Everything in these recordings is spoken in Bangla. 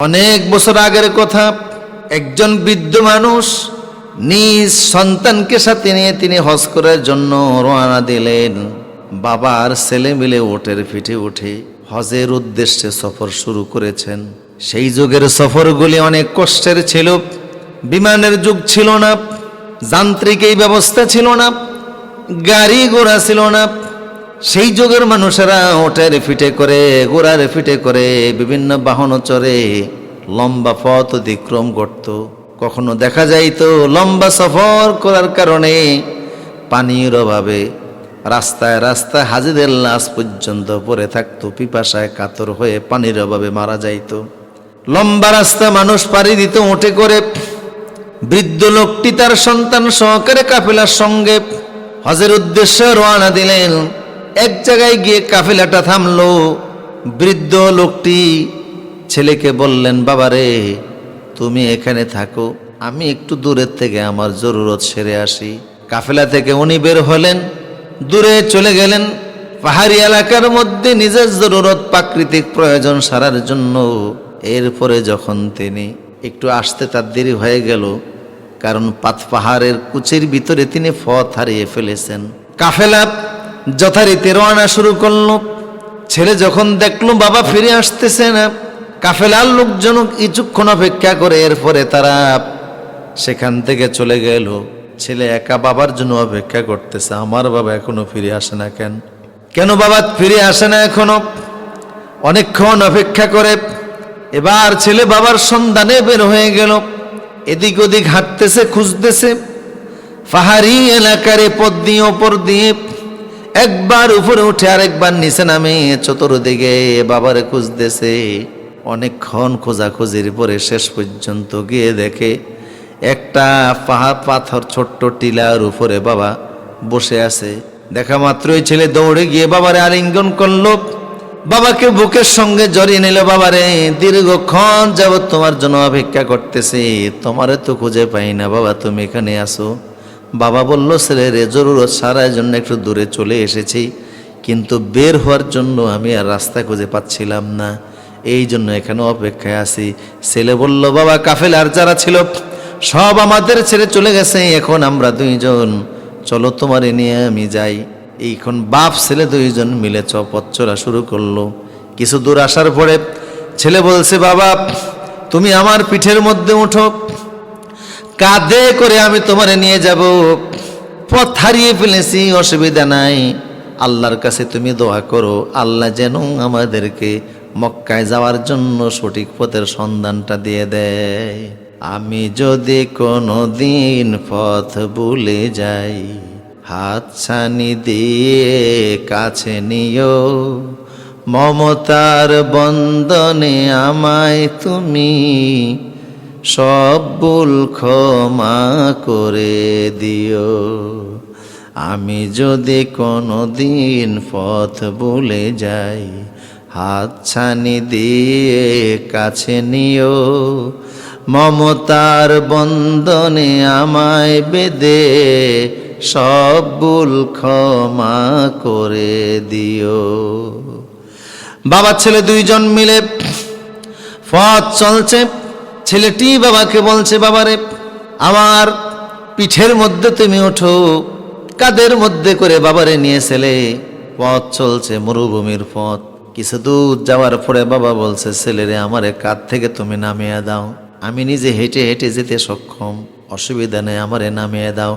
অনেক বছর আগের কথা, একজন বৃদ্ধ মানুষ নিজ সন্তানকে সাথে নিয়ে তিনি হজ করার জন্য রওনা দিলেন। বাবা আর ছেলে মিলে ওটের পিঠে উঠে হজের উদ্দেশ্যে সফর শুরু করেছেন। সেই যুগের সফরগুলি অনেক কষ্টের ছিল, বিমানের যুগ ছিল না, যান্ত্রিক এই ব্যবস্থা ছিল না, গাড়ি ঘোড়া ছিল না সেই যুগের মানুষেরা ওটের ফিটে করে, গোড়ার ফিটে করে, বিভিন্ন বাহন চড়ে, লম্বা পথ অতিক্রম করত। কখনো দেখা যাইত লম্বা সফর করার কারণে পানির অভাবে রাস্তায় রাস্তায় হাজিদের লাশ পর্যন্ত পড়ে থাকতো, পিপাসায় কাতর হয়ে পানির অভাবে মারা যাইত। লম্বা রাস্তা মানুষ পাড়ি দিত উঠে করে, বৃদ্ধ লোকটি তার সন্তান সহকারে কাফেলার সঙ্গে হজের উদ্দেশ্যে রওনা দিলেন। এক জায়গায় গিয়ে কাফেলাটা থামলো। বৃদ্ধ লোকটি ছেলেকে বললেন, বাবারে, তুমি এখানে থাকো, আমি একটু দূরের থেকে আমার জরুরত সেরে আসি। কাফেলা থেকে উনি বের হলেন, দূরে চলে গেলেন। পাহাড়ি এলাকার মধ্যে নিজের জরুরত প্রাকৃতিক প্রয়োজন সারার জন্য। এরপরে যখন তিনি একটু আসতে তার দেরি হয়ে গেল, কারণ পাত পাহাড়ের কুচির ভিতরে তিনি পথ হারিয়ে ফেলেছেন। কাফেলা যথারীতি রওনা শুরু করল। ছেলে যখন দেখল, বাবা ফিরে আসতেছে না, কাফেলার লোকজন কিছুক্ষণ অপেক্ষা করে এরপরে তারা সেখান থেকে চলে গেল। ছেলে একা বাবার জন্য অপেক্ষা করতেছে, আমার বাবা এখনও ফিরে আসে না কেন? কেন বাবা ফিরে আসে না এখনও? অনেকক্ষণ অপেক্ষা করে, এবার ছেলে বাবার সন্ধানে বের হয়ে গেল। এদিক ওদিক হাঁটতেছে, খুঁজতেছে। পাহাড়ি এলাকার পথ দিয়ে ওপর দিয়ে একবার উপরে উঠে আরেকবার নিচে নামে চতুর্দিকে বাবারে খুঁজতেছে। অনেকক্ষণ খোঁজাখুঁজির পরে শেষ পর্যন্ত গিয়ে দেখে একটা পাহাড় পাথর ছোট্ট টিলার উপরে বাবা বসে আছে। দেখা মাত্রই ছেলে দৌড়ে গিয়ে বাবারে আলিঙ্গন করল। বাবাকে বুকের সঙ্গে জড়িয়ে নিল, বাবারে, দীর্ঘক্ষণ যাবৎ তোমার জন্য অপেক্ষা করতেছি। তোমারে তো খুঁজে পাই না। বাবা, তুমি এখানে আসো বাবা বলল ছেলে রে জরুরত সারার জন্য একটু দূরে চলে এসেছি, কিন্তু বের হওয়ার জন্য আমি আর রাস্তা খুঁজে পাচ্ছিলাম না। এই জন্য এখানে অপেক্ষায় আছি। ছেলে বলল, বাবা, কাফেল আর যারা ছিল, সব আমাদের ছেড়ে চলে গেছে, এখন আমরা দুইজন। চলো তোমারে নিয়ে আমি যাই। এইখন বাপ, ছেলে দুইজন মিলে চপথ চলা শুরু করল। কিছু দূর আসার পরে ছেলে বলছে, বাবা, তুমি আমার পিঠের মধ্যে উঠো। কাঁধে করে আমি তোমারে নিয়ে যাব। পথ হারিয়ে ফেলেছি, অসুবিধা নাই। আল্লাহর কাছে তুমি দোয়া করো, আল্লাহ যেন আমাদেরকে মক্কায় যাওয়ার জন্য সঠিক পথের সন্ধানটা দিয়ে দেয়। আমি যদি কোনো দিন পথ ভুলে যাই হাত ছানি দিয়ে কাছে নিও। মমতার বন্দনে আমায় তুমি সব ভুল ক্ষমা করে দিও। আমি যদি কোনো দিন পথ ভুলে যাই হাত ছানি দিয়ে কাছে নিও। মমতার বন্দনে আমায় বেদে সব ভুল ক্ষমা করে দিও। বাবা ছেলে দুইজন মিলে পথ চলছে। ছেলেটি বাবাকে বলছে, বাবারে, আমার পিঠের মধ্যে তুমি ওঠো, কাদের মধ্যে করে বাবারে নিয়ে ছেলে পথ চলছে মরুভূমির পথ। কিছু দূর যাওয়ার পরে বাবা বলছে, ছেলেরে, আমারে কাঁধ থেকে তুমি নামিয়ে দাও। আমি নিজে হেঁটে হেঁটে যেতে সক্ষম। অসুবিধা নেই, আমারে নামিয়ে দাও।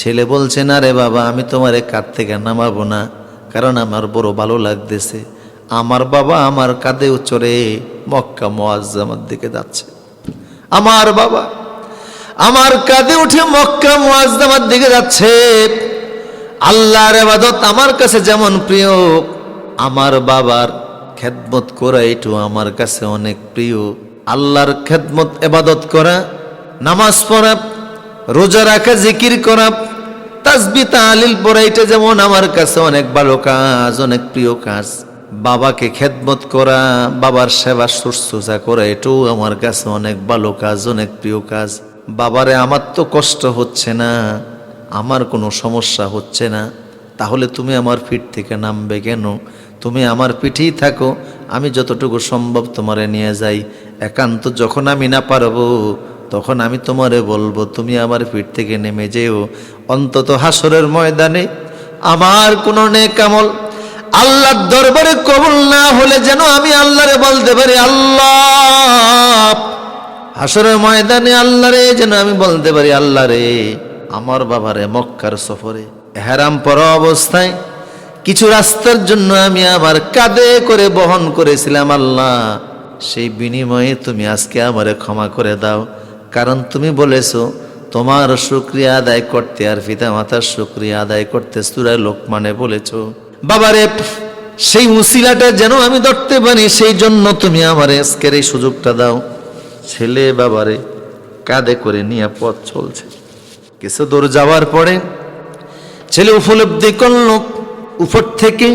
ছেলে বলছে, না রে বাবা, আমি তোমারে কাঁধ থেকে নামাবো না, কারণ আমার বড় ভালো লাগতেছে। আমার বাবা আমার কাঁধে চড়ে মক্কা মোয়াজ্জামার দিকে যাচ্ছে। আমার বাবা। আমার কাঁধে উঠে মক্কা মুআজ্জামার দিকে যাচ্ছে। আল্লাহর ইবাদত আমার কাছে যেমন প্রিয়, আমার বাবার খেদমত করা এটু আমার কাছে অনেক প্রিয়। আল্লাহর খেদমত এবাদত করা, নামাজ পড়া, রোজা রাখা, জিকির করা তাসবি তালিল পড়া, এটা যেমন আমার কাছে অনেক ভালো কাজ, অনেক প্রিয় কাজ। বাবাকে খেদমত করা, বাবার সেবা শুশ্রূষা করা, এটাও আমার কাছে অনেক ভালো কাজ, অনেক প্রিয় কাজ। বাবারে, আমার তো কষ্ট হচ্ছে না, আমার কোনো সমস্যা হচ্ছে না। তাহলে তুমি আমার পিঠ থেকে নামবে কেন? তুমি আমার পিঠেই থাকো, আমি যতটুকু সম্ভব তোমারে নিয়ে যাই। একান্ত যখন আমি না পারব, তখন আমি তোমারে বলব, তুমি আমার পিঠ থেকে নেমে যেও। অন্তত হাসরের ময়দানে আমার কোনো নেকামল আল্লাহর দরবারে কবুল না হলে যেন আমি আল্লাহরে বলতে পারি, আল্লাহ। হাসরের ময়দানে আল্লাহ রে যেন আমি বলতে পারি আল্লাহ রে আমার বাবারে মক্কার সফরে হেরাম পরা অবস্থায় কিছু রাস্তার জন্য আমি আমার কাঁদে করে বহন করেছিলাম, আল্লাহ। সেই বিনিময়ে তুমি আজকে আমারে ক্ষমা করে দাও। কারণ তুমি বলেছ, তোমার শুক্রিয়া আদায় করতে আর পিতা মাতার শুক্রিয়া আদায় করতে সুরায় লোকমানে বলেছ। বাবারে, সেই উসিলাটা যেন আমি ধরতে পারি, সেই জন্য তুমি আমার আজকের এই সুযোগটা দাও। ছেলে বাবারে, কাঁধে করে নিয়ে পথ চলছে। কিছু দূর যাওয়ার পরে ছেলে উপলব্ধি করল, উপর থেকে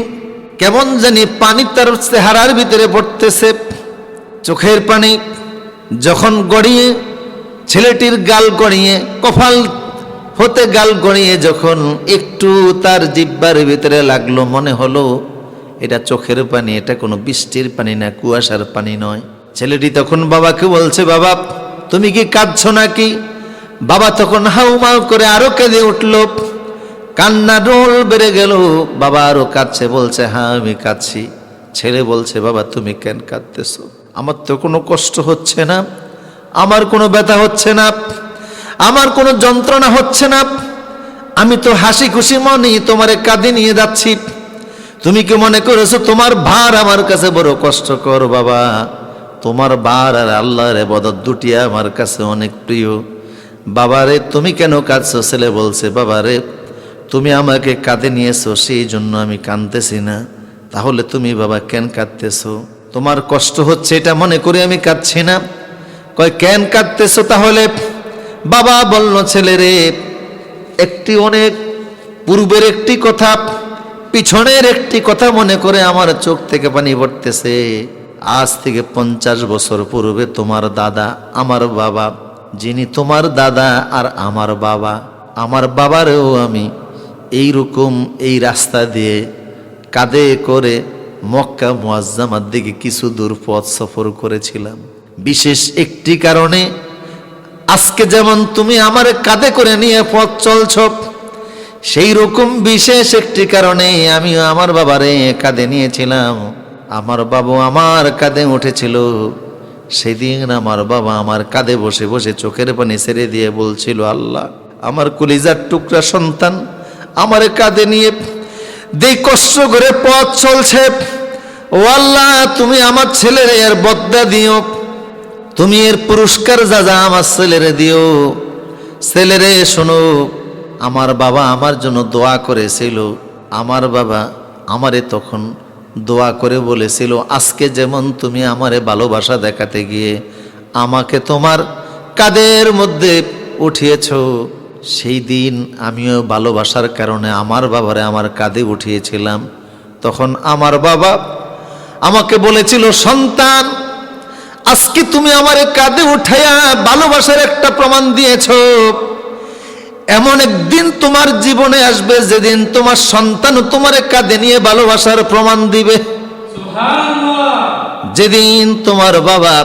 কেমন জানি পানি তার চেহারার ভিতরে পড়তেছে। চোখের পানি যখন গড়িয়ে ছেলেটির গাল গড়িয়ে কপাল হতে গাল গড়িয়ে যখন একটু তার জিব্বার ভিতরে লাগল, মনে হলো, এটা চোখের পানি, এটা কোনো বৃষ্টির পানি না, কুয়াশার পানি নয়। ছেলেটি তখন বাবাকে বলছে, বাবা, তুমি কি কাঁদছো নাকি? বাবা তখন হাউমাউ করে আরও কেঁদে উঠল। কান্না ডোল বেড়ে গেল। বাবা আরও কাঁদছে, বলছে হ্যাঁ আমি কাঁদছি। ছেলে বলছে, বাবা, তুমি কেন কাঁদতেছো? আমার তো কোনো কষ্ট হচ্ছে না, আমার কোনো ব্যথা হচ্ছে না। আমার কোনো যন্ত্রণা হচ্ছে না। আমি তো হাসি খুশি মনে তোমারে কাঁদে নিয়ে যাচ্ছি। তুমি কি মনে করেছ তোমার ভার আমার কাছে বড় কষ্টকর বাবা? তোমার বার আর আল্লাহর বদত দুটি আমার কাছে অনেক প্রিয়। বাবারে, তুমি কেন কাঁদছো? ছেলে বলছে, বাবারে, তুমি আমাকে কাঁদে নিয়েছো, সেই জন্য আমি কাঁদতেছি না। তাহলে তুমি বাবা কেন কাঁদতেছো? তোমার কষ্ট হচ্ছে এটা মনে করে আমি কাঁদছি না। কয়, কেন কাঁদতেছো তাহলে? বাবা বলল, ছেলে রে, একটি অনেক পূর্বের একটি কথা, পিছনের একটি কথা মনে করে আমার চোখ থেকে পানি পড়তেছে। আজ থেকে পঞ্চাশ বছর পূর্বে তোমার দাদা আমার বাবা, যিনি তোমার দাদা আর আমার বাবা, আমার বাবারেও আমি এই রকম এই রাস্তা দিয়ে কাঁধে করে মক্কা মুয়াজ্জামার দিকে কিছু দূর পথ সফর করেছিলাম। বিশেষ একটি কারণে আজকে যেমন তুমি আমার কাঁধে করে নিয়ে পথ চলছ, সেই রকম বিশেষ একটি কারণে আমি আমার বাবারে কাঁধে নিয়েছিলাম। আমার বাবু আমার কাঁধে উঠেছিল। সেদিন আমার বাবা আমার কাঁধে বসে বসে চোখের পানি ছেড়ে দিয়ে বলছিল, আল্লাহ, আমার কলিজার টুকরা সন্তান আমার কাঁধে নিয়ে দেই কষ্ট করে পথ চলছে। ও আল্লাহ, তুমি আমার ছেলের এর বদ্দা দিও। তুমি এর পুরস্কার যা যা আমার ছেলেরে দিও, ছেলেরে শোনো, আমার বাবা আমার জন্য দোয়া করেছিল, আমার বাবা আমারে তখন দোয়া করে বলেছিল, আজকে যেমন তুমি আমারে ভালোবাসা দেখাতে গিয়ে আমাকে তোমার কাদের মধ্যে উঠিয়েছ, সেই দিন আমিও ভালোবাসার কারণে আমার বাবারে আমার কাঁধে উঠিয়েছিলাম। তখন আমার বাবা আমাকে বলেছিল, সন্তান আজকে তুমি আমার কাঁধে উঠাইয়া ভালোবাসার একটা প্রমাণ দিয়েছ। এমন একদিন তোমার জীবনে আসবে যেদিন তোমার সন্তান তোমার কাঁধে নিয়ে ভালোবাসার প্রমাণ দিবে। যেদিন তোমার বাবা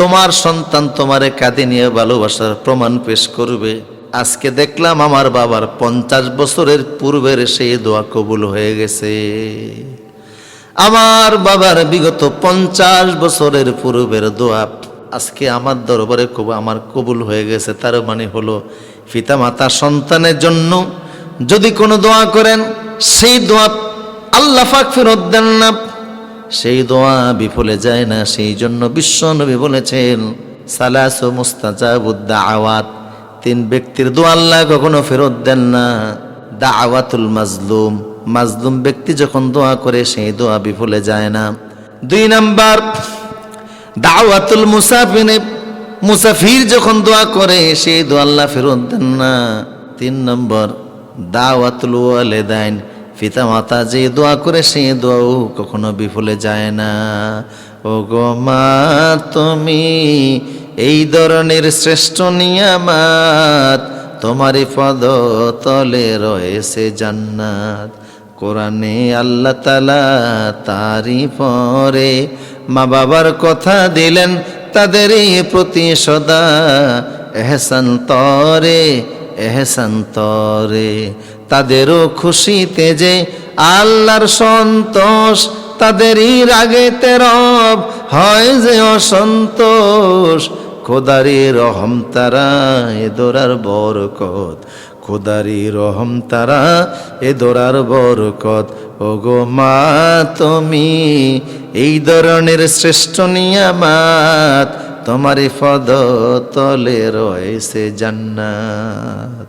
তোমার সন্তান তোমার কাঁধে নিয়ে ভালোবাসার প্রমাণ পেশ করবে। আজকে দেখলাম আমার বাবার পঞ্চাশ বছরের পূর্বের সেই দোয়া কবুল হয়ে গেছে। আমার বাবার বিগত পঞ্চাশ বছরের পূর্বের দোয়া আজকে আমার দরবারে আমার কবুল হয়ে গেছে। তার মানে হলো পিতা মাতা সন্তানের জন্য যদি কোনো দোয়া করেন, সেই দোয়া আল্লাহ ফাক ফেরত দেন না। সেই দোয়া বিফলে যায় না, সেই জন্য বিশ্ব নবী বলেছেন, সালাস ও মুস্তাজাবুদ্দা আওয়াত তিন ব্যক্তির দোয়া আল্লাহ কখনো ফেরত দেন না। দা আওয়াতুল মাজলুম। মাজলুম ব্যক্তি যখন দোয়া করে, সেই দোয়া বিফলে যায় না। দুই নাম্বার, দাওয়াতুল মুসাফিনে মুসাফির যখন দোয়া করে সেই দোয়া আল্লাহ ফেরত দেন না। তিন নম্বর, দাওয়াতুল ওয়ালেদাইন পিতা মাতা যে দোয়া করে সেই দোয়াও কখনো বিফলে যায় না। ও গো মা, তুমি এই ধরনের শ্রেষ্ঠ নিয়ামাত তোমারই পদ তলে রয়েছে জান্নাত। কোরআনে আল্লাহ তালা তারি পরে মা বাবার কথা দিলেন, তাদেরই প্রতি সদা এহসান তরে এহসান তরে। তাদেরও খুশিতে যে আল্লাহর সন্তোষ, তাদেরই রাগে রব হয় যে অসন্তোষ। খোদারি রহম তারা এ দোরার বরকত খোদারি রহম তারা, এ দোরার বরকত। ও গো মা, তুমি এই ধরনের শ্রেষ্ঠ নিয়ামাত তোমারই ফদ তলে রয়েছে জান্নাত।